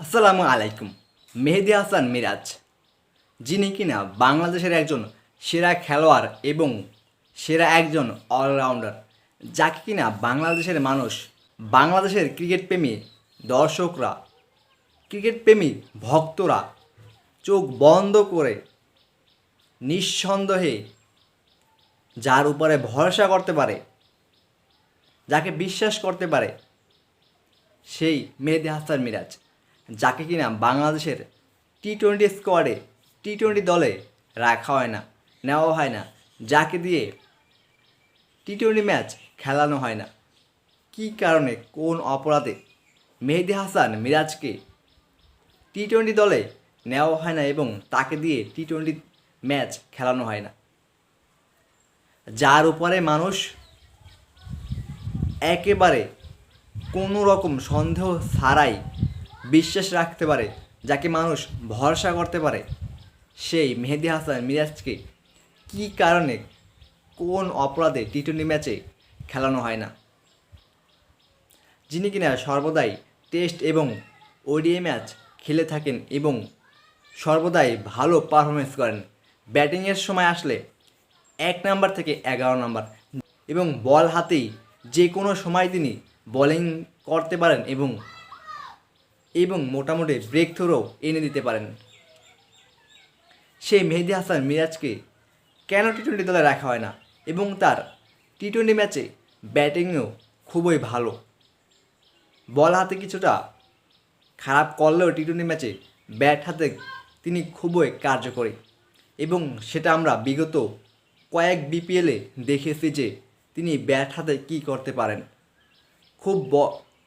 আসসালামু আলাইকুম, মেহেদি হাসান মিরাজ। যিনি কিনা বাংলাদেশের একজন সেরা খেলোয়াড় এবং সেরা একজন অলরাউন্ডার যাকে কিনা বাংলাদেশের মানুষ, বাংলাদেশের ক্রিকেট প্রেমী দর্শকরা, ক্রিকেট প্রেমী ভক্তরা চোখ বন্ধ করে নিঃসন্দেহে যার উপরে ভরসা করতে পারে, যাকে বিশ্বাস করতে পারে, সেই মেহেদি হাসান মিরাজ। যাকে কিনা বাংলাদেশের টি টোয়েন্টি স্কোয়াডে টি টোয়েন্টি দলে রাখা হয় না, নেওয়া হয় না, যাকে দিয়ে টি টোয়েন্টি ম্যাচ খেলানো হয় না। কী কারণে, কোন অপরাধে? মেহেদি হাসান মিরাজকে টি টোয়েন্টি দলে নেওয়া হয় না এবং তাকে দিয়ে টি টোয়েন্টি ম্যাচ খেলানো হয় না। যার উপরে মানুষ একেবারে কোনো রকম সন্দেহ ছাড়াই বিশ্বাস রাখতে পারে, যাকে মানুষ ভরসা করতে পারে। সেই মেহেদি হাসান মিরাজকে কী কারণে কোন অপরাধে টি টোয়েন্টি ম্যাচে খেলানো হয় না? যিনি কিনা সর্বদাই টেস্ট এবং ওডিএ ম্যাচ খেলে থাকেন এবং সর্বদাই ভালো পারফরমেন্স করেন ব্যাটিংয়ের সময় আসলে এক নাম্বার থেকে এগারো নাম্বার এবং বল হাতেই যে কোনো সময় তিনি বোলিং করতে পারেন এবং এবং মোটামুটি ব্রেক থ্রোও এনে দিতে পারেন। সেই মেহেদি হাসান মিরাজকে কেন টি টোয়েন্টি দলে রাখা হয় না এবং তার টি টোয়েন্টি ম্যাচে ব্যাটিংও খুবই ভালো। বল হাতে কিছুটা খারাপ করলেও টি টোয়েন্টি ম্যাচে ব্যাট হাতে তিনি খুবই কার্যকরী এবং সেটা আমরা বিগত কয়েক বিপিএলে দেখেছি যে তিনি ব্যাট হাতে কী করতে পারেন। খুব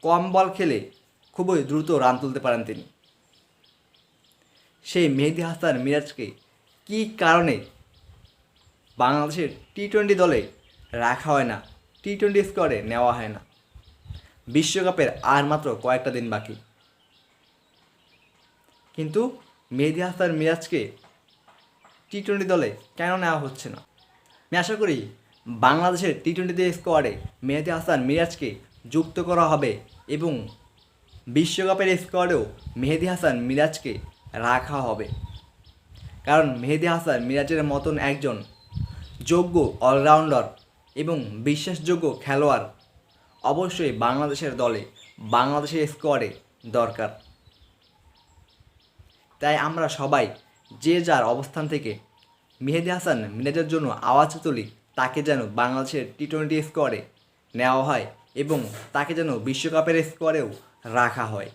কম বল খেলে খুবই দ্রুত রান তুলতে পারেন তিনি। সেই মেহেদি হাসান মিরাজকে কী কারণে বাংলাদেশের টি টোয়েন্টি দলে রাখা হয় না টি টোয়েন্টি স্কোয়াডে নেওয়া হয় না? বিশ্বকাপের আর মাত্র কয়েকটা দিন বাকি। কিন্তু মেহেদি হাসান মিরাজকে টি টোয়েন্টি দলে কেন নেওয়া হচ্ছে না? আমি আশা করি বাংলাদেশের টি টোয়েন্টিতে স্কোয়াডে মেহেদি হাসান মিরাজকে যুক্ত করা হবে এবং বিশ্বকাপের স্কোয়াডেও মেহেদি হাসান মিরাজকে রাখা হবে। কারণ মেহেদি হাসান মিরাজের মতন একজন যোগ্য অলরাউন্ডার এবং বিশ্বাসযোগ্য খেলোয়াড় অবশ্যই বাংলাদেশের দলে, বাংলাদেশের স্কোয়াডে দরকার। তাই আমরা সবাই যে যার অবস্থান থেকে মেহেদি হাসান মিরাজের জন্য আওয়াজ তুলি, তাকে যেন বাংলাদেশের টি টোয়েন্টি স্কোয়াডে নেওয়া হয় এবং তাকে যেন বিশ্বকাপের স্কোয়াডেও রাখা হয়